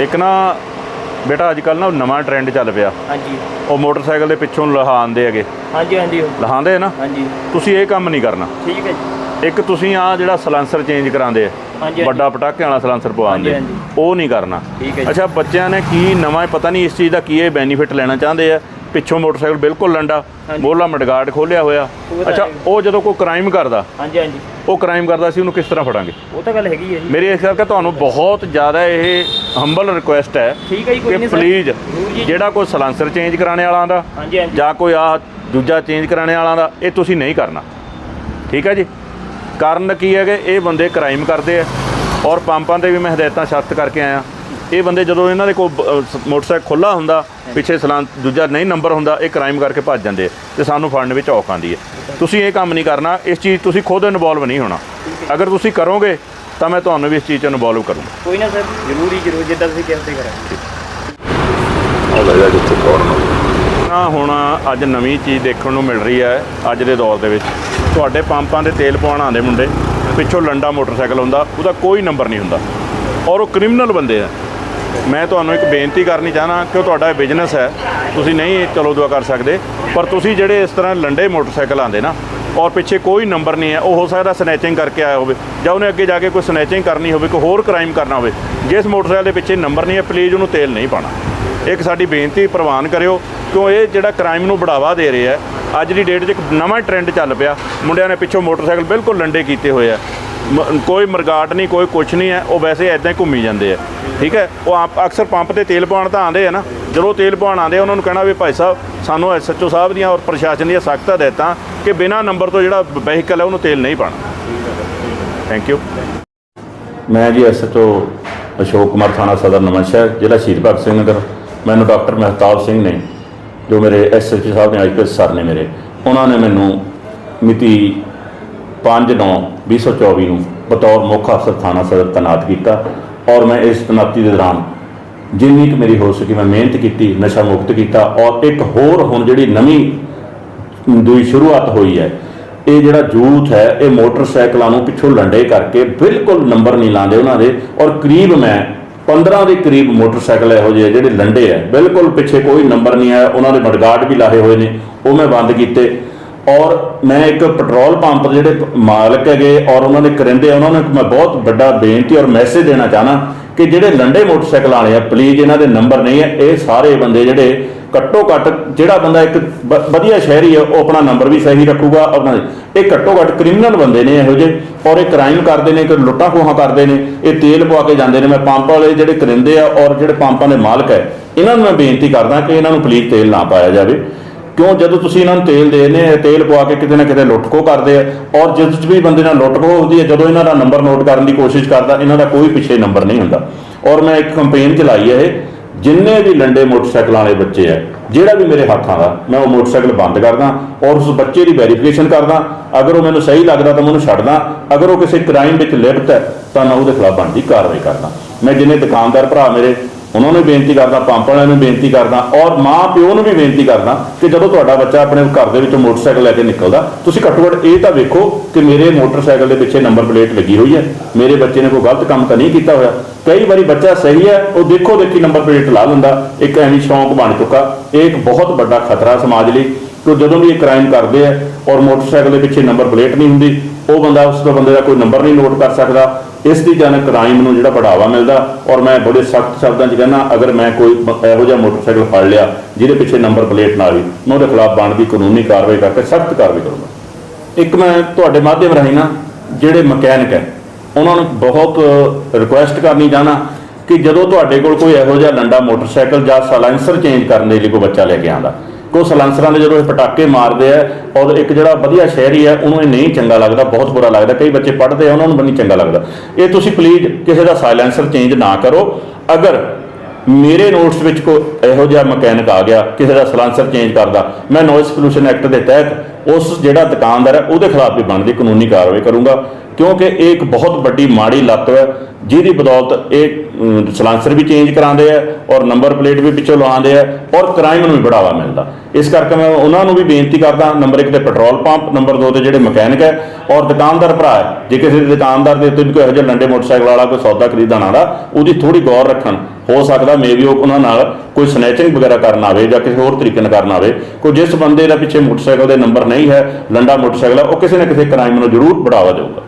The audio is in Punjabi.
ਇੱਕ ਨਾ ਬੇਟਾ ਅੱਜ ਕੱਲ ਨਾ ਨਵਾਂ ਟ੍ਰੈਂਡ ਚੱਲ ਪਿਆ। ਹਾਂਜੀ। ਉਹ ਮੋਟਰਸਾਈਕਲ ਦੇ ਪਿੱਛੋਂ ਲਹਾਉਂਦੇ ਹੈਗੇ। ਹਾਂਜੀ ਹਾਂਜੀ। ਲਹਾਉਂਦੇ ਨਾ? ਹਾਂਜੀ। ਤੁਸੀਂ ਇਹ ਕੰਮ ਨਹੀਂ ਕਰਨਾ। ਠੀਕ ਹੈ ਜੀ। ਇੱਕ ਤੁਸੀਂ ਆ ਜਿਹੜਾ ਸਲਾਂਸਰ ਚੇਂਜ ਕਰਾਉਂਦੇ ਆ ਵੱਡਾ ਪਟਾਕਿਆਂ ਵਾਲਾ ਸਲਾਂਸਰ ਪਵਾਉਂਦੇ ਉਹ ਨਹੀਂ ਕਰਨਾ। ਠੀਕ ਹੈ ਜੀ। ਅੱਛਾ ਬੱਚਿਆਂ ਨੇ ਕੀ ਨਵਾਂ ਪਤਾ ਨਹੀਂ ਇਸ ਚੀਜ਼ ਦਾ ਕੀ ਇਹ ਬੈਨੀਫਿਟ ਲੈਣਾ ਚਾਹੁੰਦੇ ਆ? ਪਿੱਛੋਂ ਮੋਟਰਸਾਈਕਲ ਬਿਲਕੁਲ ਲੰਡਾ। ਮੋਹਲਾ ਮਡਗਾਰਡ ਖੋਲਿਆ ਹੋਇਆ। ਅੱਛਾ। ਉਹ ਜਦੋਂ ਕੋਈ ਕ੍ਰਾਈਮ ਕਰਦਾ ਹਾਂਜੀ ਹਾਂਜੀ। ਉਹ ਕ੍ਰਾਈਮ ਕਰਦਾ ਸੀ ਉਹਨੂੰ ਕਿਸ ਤਰ੍ਹਾਂ ਫੜਾਂਗੇ? ਉਹ ਤਾਂ ਗੱਲ ਹੈਗੀ ਹੈ ਜੀ। ਮੇਰੀ ਇਸ ਕਰਕੇ ਤੁਹਾਨੂੰ ਬਹੁਤ ਜ਼ਿਆਦਾ ਇਹ ਹੰਬਲ ਰਿਕੁਐਸਟ ਹੈ ਠੀਕ ਹੈ ਜੀ ਕੋਈ ਕਿ ਨਹੀਂ ਸਰ। ਪਲੀਜ਼ ਜ਼ਰੂਰ ਜੀ ਜਿਹੜਾ ਕੋਈ ਸਲਾਂਸਰ ਚੇਂਜ ਕਰਾਣੇ ਵਾਲਾ ਦਾ ਹਾਂਜੀ ਹਾਂਜੀ। ਜਾਂ ਕੋਈ ਆ ਦੂਜਾ ਚੇਂਜ ਕਰਾਣੇ ਵਾਲਾ ਦਾ ਇਹ ਤੁਸੀਂ ਨਹੀਂ ਕਰਨਾ। ਠੀਕ ਹੈ ਜੀ? ਕਾਰਨ ਕੀ ਹੈਗੇ ਇਹ ਬੰਦੇ ਕ੍ਰਾਈਮ ਕਰਦੇ ਆ ਔਰ ਪੰਪਾਂ ਤੇ ਵੀ ਮੈਂ ਹਦਾਇਤਾਂ ਸਖਤ ਕਰਕੇ ਆਇਆ। ਇਹ ਬੰਦੇ ਜਦੋਂ ਇਹਨਾਂ ਦੇ ਕੋਲ ਬ- ਅਹ ਸ- ਮੋਟਰਸਾਈਕਲ ਖੁੱਲਾ ਹੁੰਦਾ ਪਿੱਛੇ ਸਲਾਂ ਦੂਜਾ ਨਹੀਂ ਨੰਬਰ ਹੁੰਦਾ ਇਹ ਕ੍ਰਾਈਮ ਕਰਕੇ ਭੱਜ ਜਾਂਦੇ ਆ ਤੇ ਸਾਨੂੰ ਫੜਨ ਵਿੱਚ ਔਖ ਆਉਂਦੀ ਹੈ। ਤੁਸੀਂ ਇਹ ਕੰਮ ਨਹੀਂ ਕਰਨਾ ਇਸ ਚੀਜ਼ ਤੁਸੀਂ ਖੁਦ ਇਨਵੋਲਵ ਨਹੀਂ ਹੋਣਾ। ਅਗਰ ਤੁਸੀਂ ਕਰੋਗੇ ਤਾਂ ਮੈਂ ਤੁਹਾਨੂੰ ਵੀ ਇਸ ਚੀਜ਼ 'ਚ ਇਨਵੋਲਵ ਕਰੂੰਗਾ। ਕੋਈ ਨਾ ਸਰ ਜ਼ਰੂਰ ਹੀ ਜ਼ਰੂਰ ਜਿੱਦਾਂ ਤੁਸੀਂ ਕਹਿੰਦੇ ਕਰਾਂਗੇ। ਨਾ ਹੁਣ ਅੱਜ ਨਵੀਂ ਚੀਜ਼ ਦੇਖਣ ਨੂੰ ਮਿਲ ਰਹੀ ਹੈ ਅੱਜ ਦੇ ਦੌਰ ਦੇ ਵਿੱਚ। ਤੁਹਾਡੇ ਪੰਪਾਂ ਦੇ ਤੇਲ ਪਵਾਉਣ ਆਉਂਦੇ ਮੁੰਡੇ ਪਿੱਛੋਂ ਲੰਡਾ ਮੋਟਰਸਾਈਕਲ ਹੁੰਦਾ ਉਹਦਾ ਕੋਈ ਨੰਬਰ ਨਹੀਂ ਹੁੰਦਾ। ਔਰ ਉਹ ਕ੍ਰਿਮੀਨਲ ਬੰਦੇ ਆ। ਮੈਂ ਤੁਹਾਨੂੰ ਇੱਕ ਬੇਨਤੀ ਕਰਨੀ ਚਾਹਨਾ ਕਿ ਉਹ ਤੁਹਾਡਾ ਬਿਜ਼ਨਸ ਹੈ ਤੁਸੀਂ ਨਹੀਂ ਚਲੋ ਦੁਆ ਕਰ ਸਕਦੇ ਪਰ ਤੁਸੀਂ ਜਿਹੜੇ ਇਸ ਤਰ੍ਹਾਂ ਲੰਡੇ ਮੋਟਰਸਾਈਕਲ ਆਉਂਦੇ ਨਾ ਔਰ ਪਿੱਛੇ ਕੋਈ ਨੰਬਰ ਨਹੀਂ ਹੈ, ਉਹ ਹੋ ਸਕਦਾ ਸਨੈਚਿੰਗ ਕਰਕੇ ਆਇਆ ਹੋਵੇ। ਜਾਂ ਉਹਨੇ ਅੱਗੇ ਜਾ ਕੇ ਕੋਈ ਸਨੈਚਿੰਗ ਕਰਨੀ ਹੋਵੇ, ਕੋਈ ਹੋਰ ਕ੍ਰਾਈਮ ਕਰਨਾ ਹੋਵੇ ਜਿਸ ਮੋਟਰਸਾਈਕਲ ਦੇ ਪਿੱਛੇ ਨੰਬਰ ਨਹੀਂ ਹੈ ਪਲੀਜ਼ ਉਹਨੂੰ ਤੇਲ ਨਹੀਂ ਪਾਣਾ ਇੱਕ ਸਾਡੀ ਬੇਨਤੀ ਪ੍ਰਵਾਨ ਕਰਿਓ, ਕਿਉਂ ਇਹ ਜਿਹੜਾ ਕ੍ਰਾਈਮ ਨੂੰ ਬੜਾਵਾ ਦੇ ਰਿਹਾ ਆ ਅੱਜ ਦੀ ਡੇਟ 'ਚ ਇੱਕ ਨਵਾਂ ਟ੍ਰੈਂਡ ਚੱਲ ਪਿਆ। ਮੁੰਡਿਆਂ ਨੇ ਪਿੱਛੋਂ ਮੋਟਰਸਾਈਕਲ ਬਿਲਕੁਲ ਲੰਡੇ ਕੀਤੇ ਹੋਏ ਆ। ਮ- ਕੋਈ ਮਰਗਾਟ ਨਹੀਂ, ਕੋਈ ਕੁਛ ਨਹੀਂ ਹੈ, ਉਹ ਵੈਸੇ ਐਦਾਂ ਹੀ ਘੁੰਮੀ ਜਾਂਦੇ ਆ। ਠੀਕ ਹੈ? ਉਹ ਆਪ ਅਕਸਰ ਪੰਪ ਤੇ ਤੇਲ ਪਾਉਣ ਤਾਂ ਆਉਂਦੇ ਆ ਨਾ। ਜਦੋਂ ਤੇਲ ਪਾਉਣ ਆਉਂਦੇ ਆ, ਉਹਨਾਂ ਨੂੰ ਕਹਿਣਾ ਵੀ ਭਾਈ ਸਾਹਿਬ, ਸਾਨੂੰ ਐਸਐਚਓ ਸਾਹਿਬ ਦੀਆਂ ਔਰ ਪ੍ਰਸ਼ਾਸਨ ਦੀਆਂ ਸਖਤ ਹਦਾਇਤਾਂ ਕਿ ਬਿਨਾਂ ਨੰਬਰ ਤੋਂ ਜਿਹੜਾ ਵਹੀਕਲ ਹੈ, ਉਹਨੂੰ ਤੇਲ ਨਹੀਂ ਪਾਉਣਾ। ਥੈਂਕ ਯੂ ਮੈਂ ਜੀ ਐਸਐਚਓ ਅਸ਼ੋਕ ਕੁਮਾਰ ਥਾਣਾ ਸਦਰ ਨਵਾਂਸ਼ਹਿਰ, ਜ਼ਿਲ੍ਹਾ ਸ਼ਹੀਦ ਭਗਤ ਸਿੰਘ ਨਗਰ। ਮੈਨੂੰ ਡਾਕਟਰ ਮਹਿਤਾਬ ਸਿੰਘ ਨੇ, ਜੋ ਮੇਰੇ ਐਸਐਚਓ ਸਾਹਿਬ ਨੇ ਆਈਪੀਐਸ ਸਰ ਨੇ ਮੇਰੇ, ਉਹਨਾਂ ਨੇ ਮੈਨੂੰ ਮਿਤੀ 5/9/2024 ਨੂੰ ਬਤੌਰ ਮੁੱਖ ਅਫਸਰ ਥਾਣਾ ਸਦਰ ਤੈਨਾਤ ਕੀਤਾ ਔਰ ਮੈਂ ਇਸ ਤੈਨਾਤੀ ਦੇ ਦੌਰਾਨ ਜਿੰਨੀ ਕੁ ਮੇਰੀ ਹੋ ਸਕੀ ਮੈਂ ਮਿਹਨਤ ਕੀਤੀ, ਨਸ਼ਾ ਮੁਕਤ ਕੀਤਾ ਔਰ ਇੱਕ ਹੋਰ ਹੁਣ ਜਿਹੜੀ ਨਵੀਂ ਦੀ ਸ਼ੁਰੂਆਤ ਹੋਈ ਹੈ, ਇਹ ਜਿਹੜਾ ਯੂਥ ਹੈ, ਇਹ ਮੋਟਰਸਾਈਕਲਾਂ ਨੂੰ ਪਿੱਛੋਂ ਲੰਡੇ ਕਰਕੇ ਬਿਲਕੁਲ ਨੰਬਰ ਨਹੀਂ ਲਾਉਂਦੇ ਉਹਨਾਂ ਦੇ ਔਰ ਕਰੀਬ ਮੈਂ 15 ਦੇ ਕਰੀਬ ਮੋਟਰਸਾਈਕਲ ਇਹੋ ਜਿਹੇ ਜਿਹੜੇ ਲੰਡੇ ਆ ਬਿਲਕੁਲ ਪਿੱਛੇ ਕੋਈ ਨੰਬਰ ਨਹੀਂ ਆਇਆ ਉਹਨਾਂ ਦੇ ਮਡਗਾਰਡ ਵੀ ਲਾਏ ਹੋਏ ਨੇ, ਉਹ ਮੈਂ ਬੰਦ ਕੀਤੇ। ਔਰ ਮੈਂ ਇੱਕ ਪੈਟਰੋਲ ਪੰਪ ਦੇ ਜਿਹੜੇ ਮਾਲਕ ਹੈਗੇ ਔਰ ਉਹਨਾਂ ਦੇ ਕਰਿੰਦੇ ਆ, ਉਹਨਾਂ ਨੂੰ ਇੱਕ ਮੈਂ ਬਹੁਤ ਵੱਡਾ ਬੇਨਤੀ ਔਰ ਮੈਸੇਜ ਦੇਣਾ ਚਾਹਨਾ ਕਿ ਜਿਹੜੇ ਲੰਡੇ ਮੋਟਰਸਾਈਕਲ ਵਾਲੇ ਆ ਪਲੀਜ਼ ਇਹਨਾਂ ਦੇ ਨੰਬਰ ਨਹੀਂ ਹੈ ਇਹ ਸਾਰੇ ਬੰਦੇ ਜਿਹੜੇ ਘੱਟੋ ਘੱਟ ਜਿਹੜਾ ਬੰਦਾ ਇੱਕ ਵਧੀਆ ਸ਼ਹਿਰੀ ਹੈ ਉਹ ਆਪਣਾ ਨੰਬਰ ਵੀ ਸਹੀ ਰੱਖੂਗਾ ਆਪਣਾ ਇਹ ਘੱਟੋ ਘੱਟ ਕ੍ਰਿਮੀਨਲ ਬੰਦੇ ਨੇ ਇਹੋ ਜਿਹੇ ਔਰ ਇਹ ਕ੍ਰਾਈਮ ਕਰਦੇ ਨੇ ਕਿ ਲੁੱਟਾਂ ਖੋਹਾਂ ਕਰਦੇ ਨੇ, ਇਹ ਤੇਲ ਪਵਾ ਕੇ ਜਾਂਦੇ ਨੇ, ਮੈਂ ਪੰਪ ਵਾਲੇ ਜਿਹੜੇ ਕਰਿੰਦੇ ਆ ਔਰ ਜਿਹੜੇ ਪੰਪਾਂ ਦੇ ਮਾਲਕ ਹੈ ਇਹਨਾਂ ਨੂੰ ਮੈਂ ਬੇਨਤੀ ਕਰਦਾ ਕਿ ਇਹਨਾਂ ਨੂੰ ਪਲੀਜ਼ ਤੇਲ ਨਾ ਪਾਇਆ ਜਾਵੇ। ਕਿਉਂ? ਜਦੋਂ ਤੁਸੀਂ ਇਹਨਾਂ ਨੂੰ ਤੇਲ ਦੇਨੇ ਤੇਲ ਪਵਾ ਕੇ ਕਿਤੇ ਨਾ ਕਿਤੇ ਲੁੱਟ ਖੋਹ ਕਰਦੇ ਆ। ਔਰ ਜਿਸ 'ਚ ਵੀ ਬੰਦੇ ਨਾਲ ਲੁੱਟ ਖੋਹ ਹੁੰਦੀ ਹੈ, ਜਦੋਂ ਇਹਨਾਂ ਦਾ ਨੰਬਰ ਨੋਟ ਕਰਨ ਦੀ ਕੋਸ਼ਿਸ਼ ਕਰਦਾ, ਇਹਨਾਂ ਦਾ ਕੋਈ ਪਿੱਛੇ ਨੰਬਰ ਨਹੀਂ ਹੁੰਦਾ। ਔਰ ਮੈਂ ਇੱਕ ਕੰਪੇਨ ਚਲਾਈ ਹੈ ਇਹ, ਜਿੰਨੇ ਵੀ ਲੰਡੇ ਮੋਟਰਸਾਈਕਲਾਂ ਵਾਲੇ ਬੱਚੇ ਆ, ਜਿਹੜਾ ਵੀ ਮੇਰੇ ਹੱਥਾਂ ਦਾ, ਮੈਂ ਉਹ ਮੋਟਰਸਾਈਕਲ ਬੰਦ ਕਰਦਾ ਔਰ ਉਸ ਬੱਚੇ ਦੀ ਵੈਰੀਫਿਕੇਸ਼ਨ ਕਰਦਾ। ਅਗਰ ਉਹ ਮੈਨੂੰ ਸਹੀ ਲੱਗਦਾ ਤਾਂ ਮੈਂ ਉਹਨੂੰ ਛੱਡਦਾ। ਅਗਰ ਉਹ ਕਿਸੇ ਕ੍ਰਾਈਮ ਵਿੱਚ ਲਿਪਤ ਹੈ, ਤਾਂ ਮੈਂ ਉਹਦੇ ਖਿਲਾਫ ਬਣਦੀ ਕਾਰਵਾਈ ਕਰਦਾ। ਮੈਂ ਜਿੰਨੇ ਦੁਕਾਨਦਾਰ ਭਰਾ ਮੇਰੇ ਉਹਨਾਂ ਨੂੰ ਬੇਨਤੀ ਕਰਦਾ, ਪੰਪ ਵਾਲਿਆਂ ਨੂੰ ਬੇਨਤੀ ਕਰਦਾ ਔਰ ਮਾਂ ਪਿਓ ਨੂੰ ਵੀ ਬੇਨਤੀ ਕਰਦਾ ਕਿ ਜਦੋਂ ਤੁਹਾਡਾ ਬੱਚਾ ਆਪਣੇ ਘਰ ਦੇ ਵਿੱਚੋਂ ਮੋਟਰਸਾਈਕਲ ਲੈ ਕੇ ਨਿਕਲਦਾ, ਤੁਸੀਂ ਘੱਟੋ ਘੱਟ ਇਹ ਤਾਂ ਵੇਖੋ ਕਿ ਮੇਰੇ ਮੋਟਰਸਾਈਕਲ ਦੇ ਪਿੱਛੇ ਨੰਬਰ ਪਲੇਟ ਲੱਗੀ ਹੋਈ ਹੈ। ਮੇਰੇ ਬੱਚੇ ਨੇ ਕੋਈ ਗਲਤ ਕੰਮ ਤਾਂ ਨਹੀਂ ਕੀਤਾ ਹੋਇਆ। ਕਈ ਵਾਰੀ ਬੱਚਾ ਸਹੀ ਹੈ, ਉਹ ਦੇਖੋ ਦੇਖੀ ਨੰਬਰ ਪਲੇਟ ਲਾ ਲੈਂਦਾ, ਇੱਕ ਐਵੇਂ ਸ਼ੌਂਕ ਬਣ ਚੁੱਕਾ। ਇਹ ਇੱਕ ਬਹੁਤ ਵੱਡਾ ਖਤਰਾ ਸਮਾਜ ਲਈ ਕਿ ਜਦੋਂ ਵੀ ਇਹ ਕ੍ਰਾਈਮ ਕਰਦੇ ਆ ਔਰ ਮੋਟਰਸਾਈਕਲ ਦੇ ਪਿੱਛੇ ਨੰਬਰ ਪਲੇਟ ਨਹੀਂ ਹੁੰਦੀ, ਉਹ ਬੰਦਾ ਉਸ ਤੋਂ ਬੰਦੇ ਦਾ ਕੋਈ ਨੰਬਰ ਨਹੀਂ ਨੋਟ ਕਰ ਸਕਦਾ। ਇਸ ਦੀ ਜਨ ਕ੍ਰਾਈਮ ਨੂੰ ਜਿਹੜਾ ਬੜਾਵਾ ਮਿਲਦਾ ਔਰ ਮੈਂ ਬੜੇ ਸਖਤ ਸ਼ਬਦਾਂ 'ਚ ਕਹਿੰਦਾ, ਅਗਰ ਮੈਂ ਕੋਈ ਇਹੋ ਜਿਹਾ ਮੋਟਰਸਾਈਕਲ ਫੜ ਲਿਆ, ਜਿਹਦੇ ਪਿੱਛੇ ਨੰਬਰ ਪਲੇਟ ਨਾ ਆਵੇ ਮੈਂ ਉਹਦੇ ਖਿਲਾਫ ਬਣਦੀ ਕਾਨੂੰਨੀ ਕਾਰਵਾਈ ਕਰਕੇ ਸਖਤ ਕਾਰਵਾਈ ਕਰੂੰਗਾ। ਇੱਕ ਮੈਂ ਤੁਹਾਡੇ ਮਾਧਿਅਮ ਰਾਹੀਂ ਨਾ, ਜਿਹੜੇ ਮਕੈਨਿਕ ਹੈ, ਉਹਨਾਂ ਨੂੰ ਬਹੁਤ ਰਿਕੁਐਸਟ ਕਰਨੀ ਚਾਹਨਾ ਕਿ ਜਦੋਂ ਤੁਹਾਡੇ ਕੋਲ ਕੋਈ ਇਹੋ ਜਿਹਾ ਲੰਡਾ ਮੋਟਰਸਾਈਕਲ ਜਾਂ ਸਾਇਲੈਂਸਰ ਚੇਂਜ ਕਰਨ ਦੇ ਲਈ ਕੋਈ ਬੱਚਾ ਲੈ ਕੇ ਆਂਦਾ ਕੋ ਸਲੈਂਸਰਾਂ ਦੇ ਜਦੋਂ ਇਹ ਪਟਾਕੇ ਮਾਰਦੇ ਆ, ਔਰ ਇੱਕ ਜਿਹੜਾ ਵਧੀਆ ਸ਼ਹਿਰੀ ਹੈ ਉਹਨੂੰ ਇਹ ਨਹੀਂ ਚੰਗਾ ਲੱਗਦਾ, ਬਹੁਤ ਬੁਰਾ ਲੱਗਦਾ। ਕਈ ਬੱਚੇ ਪੜ੍ਹਦੇ ਆ, ਉਹਨਾਂ ਨੂੰ ਵੀ ਨਹੀਂ ਚੰਗਾ ਲੱਗਦਾ। ਇਹ ਤੁਸੀਂ ਪਲੀਜ਼ ਕਿਸੇ ਦਾ ਸਾਇਲੈਂਸਰ ਚੇਂਜ ਨਾ ਕਰੋ। ਅਗਰ ਮੇਰੇ ਨੋਟਸ ਵਿੱਚ ਕੋ ਇਹੋ ਜਿਹਾ ਮਕੈਨਿਕ ਆ ਗਿਆ, ਕਿਸੇ ਦਾ ਸਲੈਂਸਰ ਚੇਂਜ ਕਰਦਾ, ਮੈਂ ਨੋਇਸ ਪੋਲੂਸ਼ਨ ਐਕਟ ਦੇ ਤਹਿਤ ਉਸ ਜਿਹੜਾ ਦੁਕਾਨਦਾਰ ਹੈ, ਉਹਦੇ ਖਿਲਾਫ ਵੀ ਬਣਦੀ ਕਾਨੂੰਨੀ ਕਾਰਵਾਈ ਕਰੂੰਗਾ। ਕਿਉਂਕਿ ਇਹ ਇੱਕ ਬਹੁਤ ਵੱਡੀ ਮਾੜੀ ਲੱਤ ਹੈ ਜਿਹਦੀ ਬਦੌਲਤ ਇਹ ਅਮ, ਸਲਾਂਸਰ ਵੀ ਚੇਂਜ ਕਰਾਉਂਦੇ ਆ ਔਰ ਨੰਬਰ ਪਲੇਟ ਵੀ ਪਿੱਛੋਂ ਲਵਾਉਂਦੇ ਆ ਔਰ ਕ੍ਰਾਈਮ ਨੂੰ ਵੀ ਬੜਾਵਾ ਮਿਲਦਾ। ਇਸ ਕਰਕੇ ਮੈਂ ਉਹਨਾਂ ਨੂੰ ਵੀ ਬੇਨਤੀ ਕਰਦਾ ਨੰਬਰ 1 ਤੇ ਪੈਟਰੋਲ ਪੰਪ ਨੰਬਰ 2 ਤੇ ਜਿਹੜੇ ਮਕੈਨਿਕ ਹੈ ਔਰ ਦੁਕਾਨਦਾਰ ਭਰਾ ਜੇ ਕਿਸੇ ਦੇ ਦੁਕਾਨਦਾਰ ਦੇ ਉੱਤੇ ਵੀ ਕੋਈ ਇਹੋ ਜਿਹਾ ਲੰਡੇ ਮੋਟਰਸਾਈਕਲ ਵਾਲਾ ਕੋਈ ਸੌਦਾ ਖਰੀਦਣ ਵਾਲਾ ਉਹਦੀ ਥੋੜੀ ਗੌਰ ਰੱਖਣ। ਹੋ ਸਕਦਾ ਮੇ ਵੀ ਉਹ ਉਹਨਾਂ ਨਾਲ ਕੋਈ ਸਨੈਚਿੰਗ ਵਗੈਰਾ ਕਰਨ ਆਵੇ ਜਾਂ ਕਿਸੇ ਹੋਰ ਤਰੀਕੇ ਨਾਲ ਕਰਨ ਆਵੇ। ਕੋਈ ਜਿਸ ਬੰਦੇ ਦਾ ਪਿੱਛੇ ਮੋਟਰਸਾਈਕਲ ਦੇ ਨੰਬਰ ਨਹੀਂ ਹੈ ਲੰਡਾ ਮੋਟਰਸਾਈਕਲ ਹੈ ਉਹ ਕਿਸੇ ਨਾ ਕਿਸੇ ਕ੍ਰਾਈਮ ਨੂੰ ਜ਼ਰੂਰ ਬੜਾਵਾ ਦੇਊਗਾ।